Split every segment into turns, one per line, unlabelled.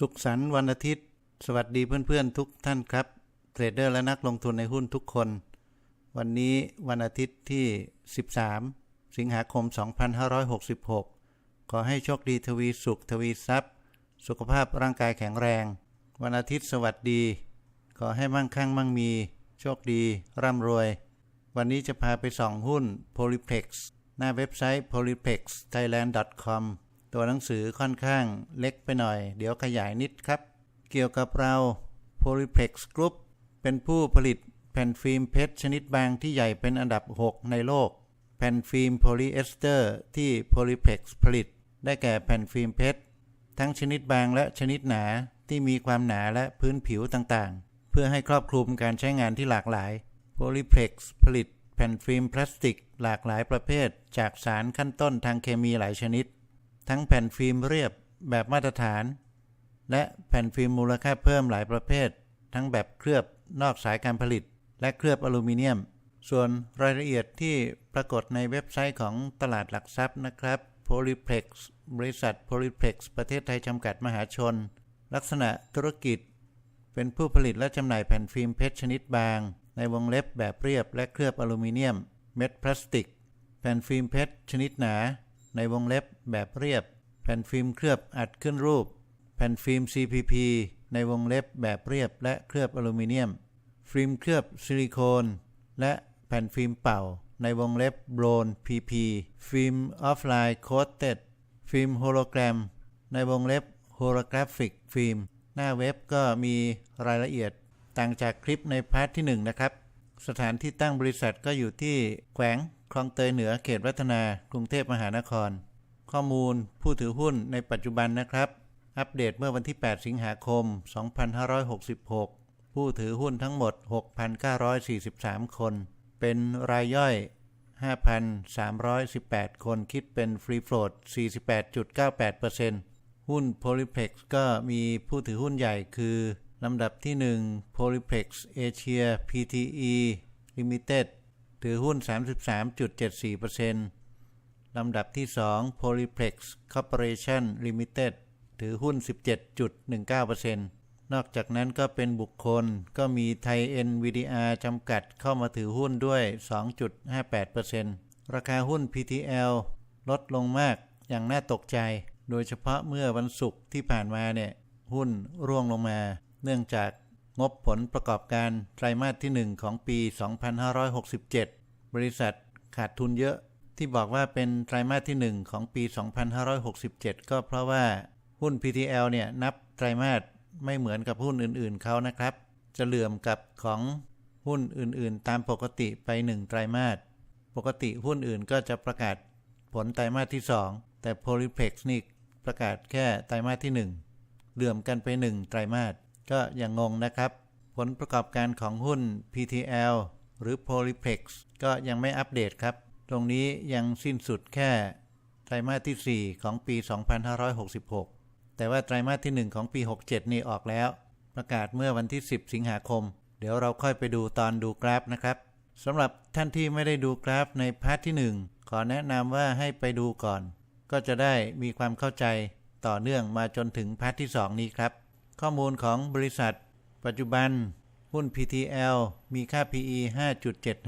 สุขสันต์วันอาทิตย์ สวัสดีเพื่อนๆทุกท่านครับ เทรดเดอร์และนักลงทุนในหุ้นทุกคน วันนี้วันอาทิตย์ที่ 13 สิงหาคม 2566 ขอให้โชคดีทวีสุขทวีทรัพย์ สุขภาพร่างกายแข็งแรง วันอาทิตย์สวัสดี ขอให้มั่งคั่งมั่งมี โชคดี ร่ำรวย วันนี้จะพาไปส่องหุ้น Polyplex หน้าเว็บไซต์ polyplexthailand.com ตัวหนังสือค่อนข้างเล็กไปหน่อย เดี๋ยวขยายนิดครับ เกี่ยวกับเรา Polyplex Group เป็นผู้ผลิตแผ่นฟิล์มเพชรชนิดบางที่ใหญ่เป็นอันดับ 6 ในโลก แผ่นฟิล์มโพลีเอสเตอร์ที่ Polyplex ผลิต ได้แก่แผ่นฟิล์มเพชรทั้งชนิดบางและชนิดหนาที่มีความหนาและพื้นผิวต่างๆ เพื่อให้ครอบคลุมการใช้งานที่หลากหลาย Polyplex ผลิตแผ่นฟิล์มพลาสติก หลากหลายประเภท จากสารขั้นต้นทางเคมีหลายชนิด ทั้งแผ่นฟิล์มเรียบแบบมาตรฐาน และแผ่นฟิล์มมูลค่าเพิ่มหลายประเภท ทั้งแบบเคลือบนอกสายการผลิต และเคลือบอลูมิเนียม ส่วนรายละเอียดที่ปรากฏในเว็บไซต์ของตลาดหลักทรัพย์นะครับ Polyplex บริษัท Polyplex ประเทศไทยจำกัดมหาชน ลักษณะธุรกิจ เป็นผู้ผลิตและจำหน่ายแผ่นฟิล์มเพชรชนิดบาง ในวงเล็บแบบเรียบและเคลือบอลูมิเนียม เม็ดพลาสติก แผ่นฟิล์มเพชรชนิดหนา ในวงเล็บแบบเรียบ แผ่นฟิล์มเคลือบอัดขึ้นรูป แผ่นฟิล์ม CPP ในวงเล็บแบบเรียบและเคลือบอลูมิเนียม ฟิล์มเคลือบซิลิโคน และแผ่นฟิล์มเป่า ในวงเล็บโบรน PP ฟิล์มออฟไลน์โคตเต็ดฟิล์มโฮโลแกรม ในวงเล็บโฮโลกราฟิกฟิล์ม หน้าเว็บก็มีรายละเอียดต่างจากคลิปในพาร์ทที่ 1 นะครับ สถานที่ตั้งบริษัทก็อยู่ที่แขวง คลองเตยเหนือเขตวัฒนากรุงเทพมหานคร ข้อมูลผู้ถือหุ้นในปัจจุบันนะครับ อัปเดตเมื่อวันที่ 8 สิงหาคม 2566 ผู้ถือหุ้นทั้งหมด 6,943 คน เป็นรายย่อย 5,318 คนคิดเป็นฟรีโฟลด48.98%หุ้น Polyplex ก็มีผู้ถือหุ้นใหญ่คือลำดับที่ 1 Polyplex Asia Pte Limited ถือหุ้น 33.74%ลำดับที่ 2 Polyplex Corporation Limited ถือหุ้น 17.19%นอกจากนั้นก็เป็นบุคคลก็มีไทย NVDR จำกัดเข้ามาถือหุ้นด้วย 2.58%ราคาหุ้น PTL ลดลงมากอย่างน่าตกใจ โดยเฉพาะเมื่อวันศุกร์ที่ผ่านมาเนี่ย หุ้นร่วงลงมา เนื่องจาก งบผลประกอบการไตรมาสที่ 1 ของปี 2567 บริษัทขาดทุนเยอะ ที่บอกว่าเป็นไตรมาสที่ 1 ของปี 2567 ก็เพราะว่าหุ้น PTL เนี่ยนับไตรมาสไม่เหมือนกับหุ้นอื่นๆเขานะครับ จะเหลื่อมกับของหุ้นอื่นๆ ตามปกติไป 1 ไตรมาส ปกติหุ้นอื่นก็จะประกาศผลไตรมาสที่ 2 แต่ Polyplex นี่ประกาศแค่ไตรมาสที่ 1เหลื่อมกันไป 1 ไตรมาส ก็อย่างงงนะครับ ผลประกอบการของหุ้น PTL หรือ Polyplex ก็ยังไม่อัปเดตครับ ตรงนี้ยังสิ้นสุดแค่ไตรมาสที่ 4 ของปี 2566 แต่ว่าไตรมาสที่ 1 ของปี 67 นี่ออกแล้ว ประกาศเมื่อวันที่ 10 สิงหาคม เดี๋ยวเราค่อยไปดูตอนดูกราฟนะครับสำหรับท่านที่ไม่ได้ดูกราฟในพาร์ทที่ 1 ขอแนะนำว่าให้ไปดูก่อน ก็จะได้มีความเข้าใจต่อเนื่องมาจนถึงพาร์ทที่ 2 นี้ครับ ข้อมูลของบริษัท ปัจจุบัน หุ้น PTL มีค่า PE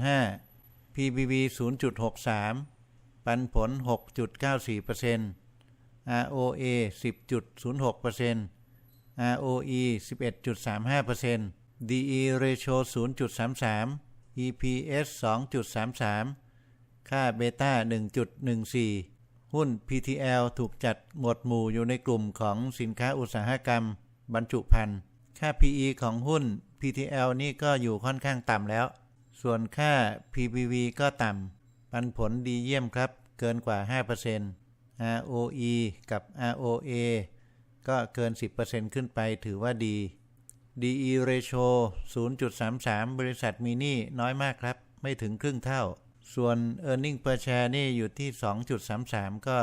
5.75 PBV 0.63 ปันผล 6.94% ROA 10.06% ROE 11.35% DE ratio 0.33 EPS 2.33 ค่าเบต้า 1.14 หุ้น PTL ถูกจัดหมวดหมู่อยู่ในกลุ่มของสินค้าอุตสาหกรรม บรรจุภัณฑ์ ค่า PE ของหุ้น PTL นี่ก็อยู่ค่อนข้างต่ำแล้ว ส่วนค่า PBV ก็ต่ำ ปันผลดีเยี่ยมครับ เกินกว่า 5% ROE กับ ROA ก็เกิน 10%ขึ้นไปถือว่าดี DE ratio 0.33 บริษัทมีหนี้น้อยมากครับ ไม่ถึงครึ่งเท่า ส่วน e a r n i n g per share นี่อยู่ที่ 2.33 ก็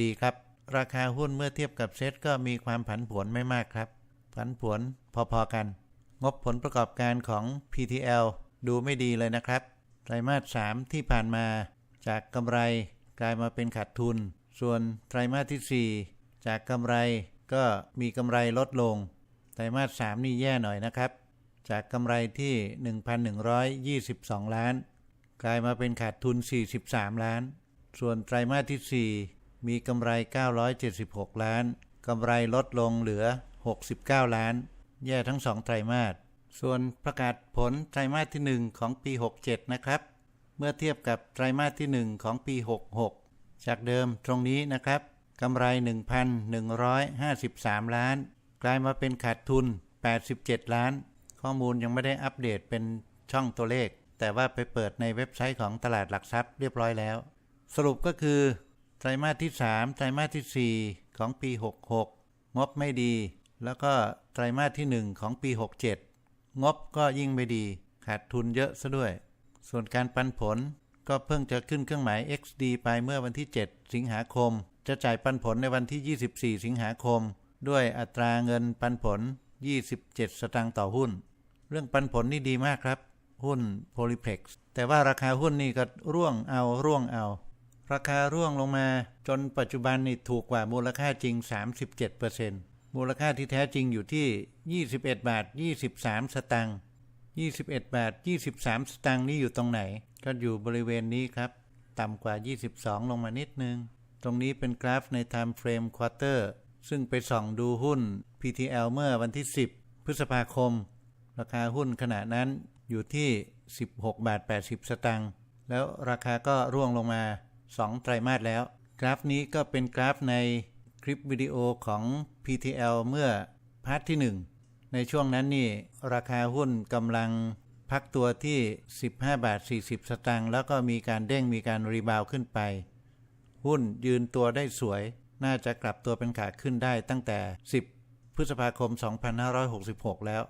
ดีครับ ราคาหุ้นเมื่อเทียบกับเซ็ตก็มีความผันผวนไม่มากครับ ผันผวนพอๆกัน งบผลประกอบการของ PTL ดูไม่ดีเลยนะครับ ไตรมาส 3 ที่ผ่านมา จากกำไรกลายมาเป็นขาดทุน ส่วนไตรมาสที่ 4 จากกำไรก็มีกำไรลดลง ไตรมาส 3 นี่แย่หน่อยนะครับ จากกำไรที่ 1,122 ล้าน กลายมาเป็นขาดทุน 43 ล้าน ส่วนไตรมาสที่ 4 มีกำไร 976 ล้าน กำไรลดลงเหลือ 69 ล้าน แย่ทั้ง2ไตรมาส ส่วนประกาศผลไตรมาสที่ 1 ของปี 67 นะครับ เมื่อเทียบกับไตรมาสที่ 1 ของปี 66 จากเดิมตรงนี้นะครับ กำไร 1,153 ล้าน กลายมาเป็นขาดทุน 87 ล้าน ข้อมูลยังไม่ได้อัปเดตเป็นช่องตัวเลข แต่ว่าไปเปิดในเว็บไซต์ของตลาดหลักทรัพย์เรียบร้อยแล้ว สรุปก็คือ ไตรมาสที่ 3 ไตรมาสที่ 4 ของปี 66 งบไม่ดี แล้วก็ไตรมาสที่ 1 ของปี 67 งบก็ยิ่งไม่ดี ขาดทุนเยอะซะด้วย ส่วนการปันผลก็เพิ่งจะขึ้นเครื่องหมาย XD ไปเมื่อวันที่ 7 สิงหาคม จะจ่ายปันผลในวันที่ 24 สิงหาคม ด้วยอัตราเงินปันผล 27 สตางค์ต่อหุ้น เรื่องปันผลนี่ดีมากครับ หุ้น Polyplex แต่ว่าราคาหุ้นนี่ก็ร่วงเอาร่วงเอา ราคาร่วงลงมาจนปัจจุบันนี่ถูกกว่ามูลค่าจริง 37%มูลค่าที่แท้จริงอยู่ที่ 21 บาท 23 สตางค์ 21 บาท 23 สตางค์นี่อยู่ตรงไหน ก็อยู่บริเวณนี้ครับ ต่ำกว่า 22 ลงมานิดนึง ตรงนี้เป็นกราฟใน Time Frame Quarter ซึ่งไปส่องดูหุ้น PTL เมื่อวันที่ 10 พฤษภาคม ราคาหุ้นขณะนั้นอยู่ที่ 16 บาท 80 สตางค์ แล้วราคาก็ร่วงลงมา 2 ไตรมาสแล้ว กราฟนี้ก็เป็นกราฟในคลิปวิดีโอของ PTL เมื่อพาร์ทที่ 1 ในช่วงนั้นนี่ราคาหุ้นกำลังพักตัวที่ 15 บาท 40 สตางค์แล้วก็มีการเด้งมีการรีบาวขึ้นไป หุ้นยืนตัวได้สวย น่าจะกลับตัวเป็นขาขึ้นได้ตั้งแต่ 10 พฤษภาคม 2566 แล้ว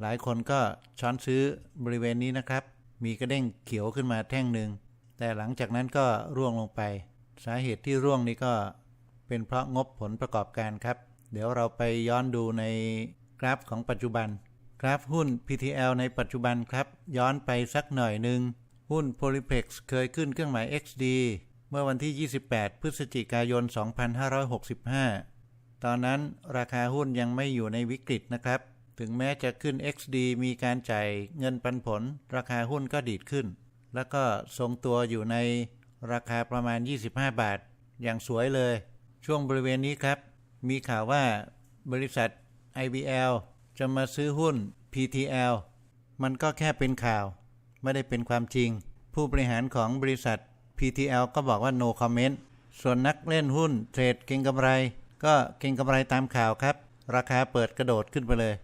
หลายคนก็ช้อนซื้อบริเวณนี้นะครับ มีกระเด้งเขียวขึ้นมาแท่งหนึ่ง แต่หลังจากนั้นก็ร่วงลงไป สาเหตุที่ร่วงนี้ก็เป็นเพราะงบผลประกอบการครับ เดี๋ยวเราไปย้อนดูในกราฟของปัจจุบัน กราฟหุ้น PTL ในปัจจุบันครับ ย้อนไปสักหน่อยหนึ่งหุ้น Polyplex เคยขึ้นเครื่องหมาย XD เมื่อวันที่ 28 พฤศจิกายน 2565 ตอนนั้นราคาหุ้นยังไม่อยู่ในวิกฤตนะครับ ถึงแม้จะขึ้น XD มีการจ่ายเงินปันผล ราคาหุ้นก็ดีดขึ้น แล้วก็ทรงตัวอยู่ในราคาประมาณ 25 บาท อย่างสวยเลย ช่วงบริเวณนี้ครับ มีข่าวว่าบริษัท IBL จะมาซื้อหุ้น PTL มันก็แค่เป็นข่าว ไม่ได้เป็นความจริง ผู้บริหารของบริษัท PTL ก็บอกว่า no comment ส่วนนักเล่นหุ้นเทรดเก็งกำไร ก็เก็งกำไรตามข่าวครับ ราคาเปิดกระโดดขึ้นไปเลย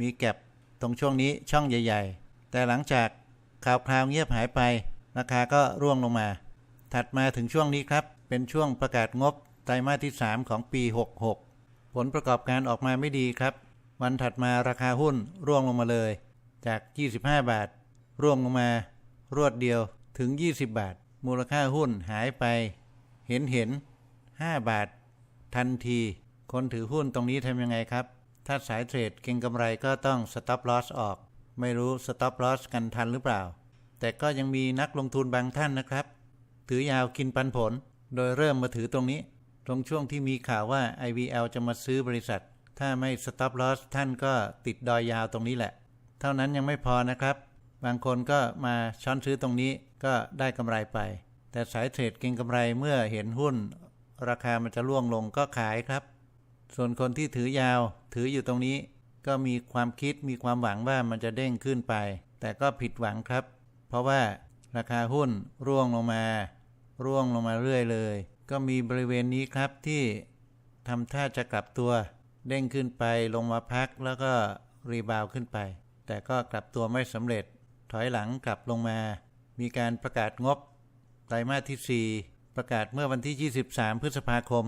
มีแก็บตรงช่วงนี้ช่องใหญ่ ๆ แต่หลังจาก ข่าวคราวเงียบหายไป ราคาก็ร่วงลงมา ถัดมาถึงช่วงนี้ครับ เป็นช่วงประกาศงบไตรมาสที่ 3 ของปี 66 ผลประกอบการออกมาไม่ดีครับ วันถัดมาราคาหุ้นร่วงลงมาเลย จาก 25 บาท ร่วงลงมา รวดเดียวถึง 20 บาท มูลค่าหุ้นหายไป เห็นเห็น 5 บาท ทันที คนถือหุ้นตรงนี้ทำยังไงครับ ถ้าสายเทรดเก็งกำไรก็ต้อง stop loss ออก ไม่รู้ stop loss กันทันหรือเปล่า แต่ก็ยังมีนักลงทุนบางท่านนะครับ ถือยาวกินปันผล โดยเริ่มมาถือตรงนี้ ตรงช่วงที่มีข่าวว่า IVL จะมาซื้อบริษัท ถ้าไม่ stop loss ท่านก็ติดดอยยาวตรงนี้แหละ เท่านั้นยังไม่พอนะครับ บางคนก็มาช้อนซื้อตรงนี้ก็ได้กำไรไป แต่สายเทรดเก็งกำไรเมื่อเห็นหุ้น ราคามันจะล่วงลงก็ขายครับ ส่วนคนที่ถือยาวถืออยู่ตรงนี้ ก็มีความคิดมีความหวังว่ามันจะเด้งขึ้นไป แต่ก็ผิดหวังครับ เพราะว่าราคาหุ้นร่วงลงมา ร่วงลงมาเรื่อยเลย ก็มีบริเวณนี้ครับที่ทำท่าจะกลับตัว เด้งขึ้นไปลงมาพักแล้วก็รีบาวขึ้นไป แต่ก็กลับตัวไม่สำเร็จ ถอยหลังกลับลงมา มีการประกาศงบไตรมาสที่ 4 ประกาศเมื่อวันที่ 23 พฤษภาคม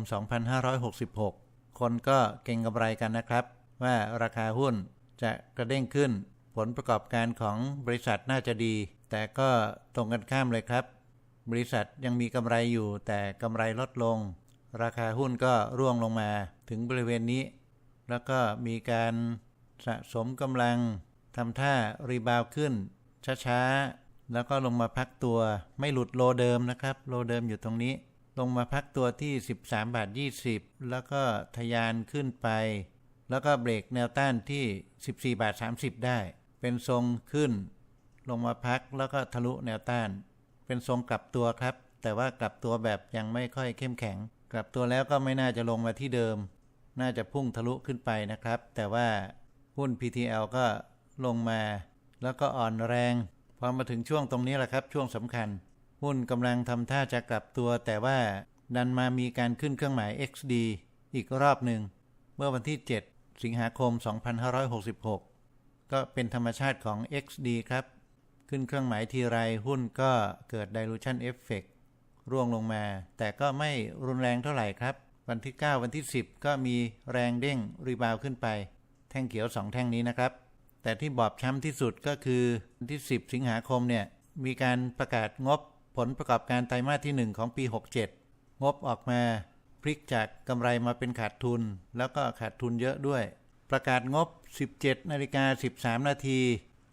2566 คนก็เก่งกำไรกันนะครับ ว่าราคาหุ้นจะกระเด้งขึ้น ผลประกอบการของบริษัทน่าจะดี แต่ก็ตรงกันข้ามเลยครับ บริษัทยังมีกำไรอยู่แต่กำไรลดลง ราคาหุ้นก็ร่วงลงมาถึงบริเวณนี้ แล้วก็มีการสะสมกำลังทำท่ารีบาวขึ้น ช้าๆ แล้วก็ลงมาพักตัวไม่หลุดโลเดิมนะครับ โลเดิมอยู่ตรงนี้ ลงมาพักตัวที่ 13บาท20 แล้วก็ทะยานขึ้นไป แล้วก็เบรกแนวต้านที่ 14บาท30 ได้ เป็นทรงขึ้น ลงมาพักแล้วก็ทะลุแนวต้าน เป็นทรงกลับตัวครับ แต่ว่ากลับตัวแบบยังไม่ค่อยเข้มแข็ง กลับตัวแล้วก็ไม่น่าจะลงมาที่เดิม น่าจะพุ่งทะลุขึ้นไปนะครับ แต่ว่าหุ้น PTL ก็ลงมา แล้วก็อ่อนแรงพอมาถึงช่วงตรงนี้แหละครับ ช่วงสำคัญ หุ้นกำลังทำท่าจะกลับตัว แต่ว่าดันมามีการขึ้นเครื่องหมาย XD อีกรอบหนึ่งเมื่อวันที่ 7 สิงหาคม 2566 ก็เป็นธรรมชาติของ XD ครับ ขึ้นเครื่องหมายทีไรหุ้นก็เกิด dilution effect ร่วงลงมา แต่ก็ไม่รุนแรงเท่าไหร่ครับ วันที่ 9 วันที่ 10 ก็มีแรงเด้งรีบาวขึ้นไป แท่งเขียว 2 แท่งนี้นะครับ แต่ที่บอบช้ำที่สุดก็คือวันที่ 10 สิงหาคมเนี่ยมีการประกาศงบผลประกอบการไตรมาสที่ 1 ของปี 67 งบออกมาพลิกจากกำไรมาเป็นขาดทุน แล้วก็ขาดทุนเยอะด้วย ประกาศงบ 17นาฬิกา13 นาที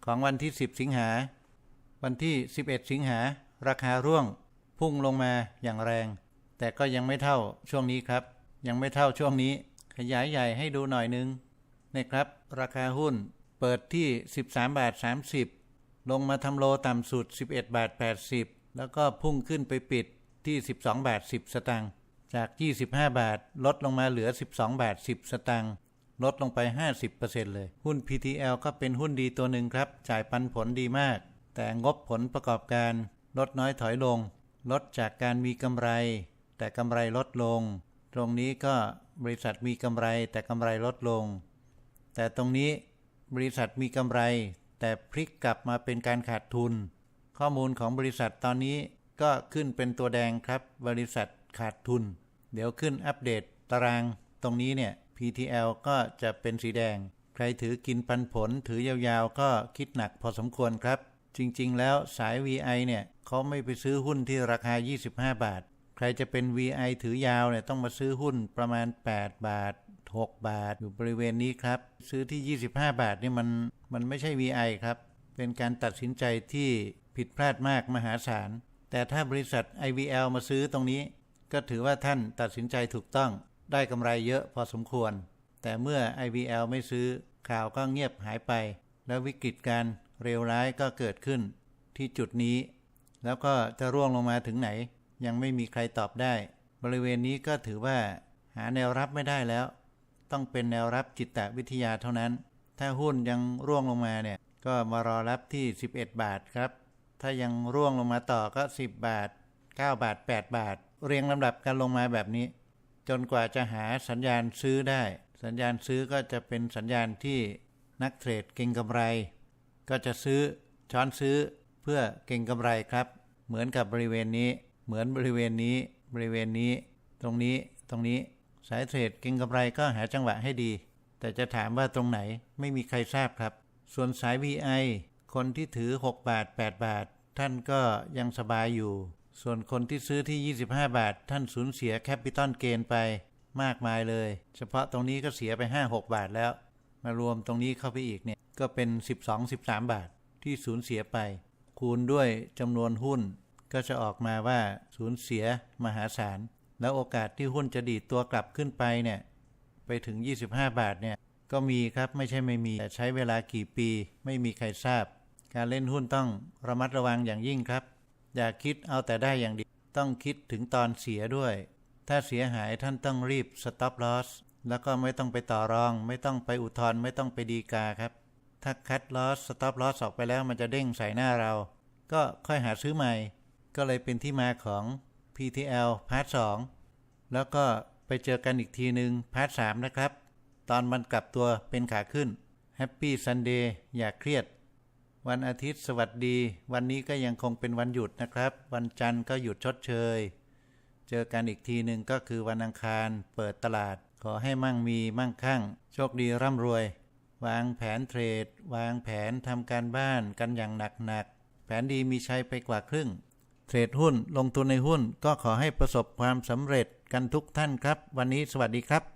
ของวันที่ 10 สิงหา วันที่ 11 สิงหา ราคาร่วง พุ่งลงมาอย่างแรง แต่ก็ยังไม่เท่าช่วงนี้ครับ ยังไม่เท่าช่วงนี้ ขยายใหญ่ให้ดูหน่อยนึงนะครับ ราคาหุ้นเปิดที่ 13 บาท 30 ลงมาทำโลต่ำสุด 11 บาท 80 แล้วก็พุ่งขึ้นไปปิดที่ 12 บาท 10 สตางค์จาก 25 บาท ลดลงมาเหลือ 12 บาท 10 สตางค์ลดลงไป 50%เลย หุ้น PTL ก็เป็นหุ้นดีตัวหนึ่งครับ จ่ายปันผลดีมาก แต่งบผลประกอบการลดน้อยถอยลง ลดจากการมีกำไร แต่กำไรลดลง ตรงนี้ก็บริษัทมีกำไรแต่กำไรลดลง แต่ตรงนี้บริษัทมีกำไร แต่พลิกกลับมาเป็นการขาดทุน ข้อมูลของบริษัทตอนนี้ก็ขึ้นเป็นตัวแดงครับ บริษัทขาดทุน เดี๋ยวขึ้นอัปเดตตารางตรงนี้เนี่ย PTL ก็จะเป็นสีแดง ใครถือกินปันผลถือยาวๆ ก็คิดหนักพอสมควรครับ จริง ๆ แล้วสาย VI เนี่ยเขาไม่ไปซื้อหุ้นที่ราคา 25 บาท ใครจะเป็น VI ถือยาวเนี่ยต้องมาซื้อหุ้นประมาณ 8 บาท 6 บาท อยู่บริเวณนี้ครับ ซื้อที่ 25 บาทนี่มันมันไม่ใช่ VI ครับ เป็นการตัดสินใจที่ผิดพลาดมากมหาศาล แต่ถ้าบริษัท IVL มาซื้อตรงนี้ ก็ถือว่าท่านตัดสินใจถูกต้อง ได้กำไรเยอะพอสมควร แต่เมื่อ IVL ไม่ซื้อข่าวก็เงียบหายไป แล้ววิกฤตการ เลวร้ายก็เกิดขึ้นที่จุดนี้ แล้วก็จะร่วงลงมาถึงไหน ยังไม่มีใครตอบได้ บริเวณนี้ก็ถือว่า หาแนวรับไม่ได้แล้ว ต้องเป็นแนวรับจิตวิทยาเท่านั้น ถ้าหุ้นยังร่วงลงมาเนี่ยก็มารอรับที่ 11 บาทครับ ถ้ายังร่วงลงมาต่อก็ 10 บาท 9 บาท 8 บาท เรียงลำดับการลงมาแบบนี้ จนกว่าจะหาสัญญาณซื้อได้ สัญญาณซื้อก็จะเป็นสัญญาณที่นักเทรดเก่งกำไร ก็จะซื้อช้อนซื้อเพื่อเก่งกำไรครับ เหมือนกับบริเวณนี้ เหมือนบริเวณนี้ บริเวณนี้ ตรงนี้ตรงนี้สายเทรดเก่งกำไรก็หาจังหวะให้ดี แต่จะถามว่าตรงไหนไม่มีใครทราบครับ ส่วนสาย VI คนที่ถือ 6 บาท 8 บาท ท่านก็ยังสบายอยู่ ส่วนคนที่ซื้อที่ 25 บาท ท่านสูญเสียแคปิตอลเกนไปมากมายเลย เฉพาะตรงนี้ก็เสียไป 5-6 บาทแล้ว มารวมตรงนี้เข้าไปอีกเนี่ยก็เป็น 12-13 บาทที่สูญเสียไป คูณด้วยจำนวนหุ้น ก็จะออกมาว่าสูญเสียมหาศาล แล้วโอกาสที่หุ้นจะดีดตัวกลับขึ้นไปเนี่ยไปถึง 25 บาทเนี่ยก็มีครับไม่ใช่ไม่มีแต่ใช้เวลากี่ปี ไม่มีใครทราบ การเล่นหุ้นต้องระมัดระวังอย่างยิ่งครับ อย่าคิดเอาแต่ได้อย่างเดียวต้องคิดถึงตอนเสียด้วย ถ้าเสียหายท่านต้องรีบ stop loss แล้วก็ไม่ต้องไปต่อรอง ไม่ต้องไปอุทธรณ์ไม่ต้องไปดีกาครับ ถ้า cut loss stop loss ออกไปแล้วมันจะเด้งใส่หน้าเรา ก็ค่อยหาซื้อใหม่ ก็เลยเป็นที่มาของ PTL พาร์ท2แล้วก็ไปเจอกันอีกทีหนึ่งพาร์ท3นะครับ ตอนมันกลับตัวเป็นขาขึ้น Happy Sunday อย่าเครียด วันอาทิตย์สวัสดี วันนี้ก็ยังคงเป็นวันหยุดนะครับ วันจันทร์ก็หยุดชดเชย เจอกันอีกทีหนึ่งก็คือวันอังคารเปิดตลาด ขอให้มั่งมีมั่งคั่ง โชคดีร่ำรวย วางแผนเทรด วางแผนทำการบ้านกันอย่างหนักๆแผนดีมีชัยไปกว่าครึ่ง เทรดหุ้นลงทุนในหุ้นก็ขอให้ประสบความสำเร็จกันทุกท่านครับ วันนี้สวัสดีครับ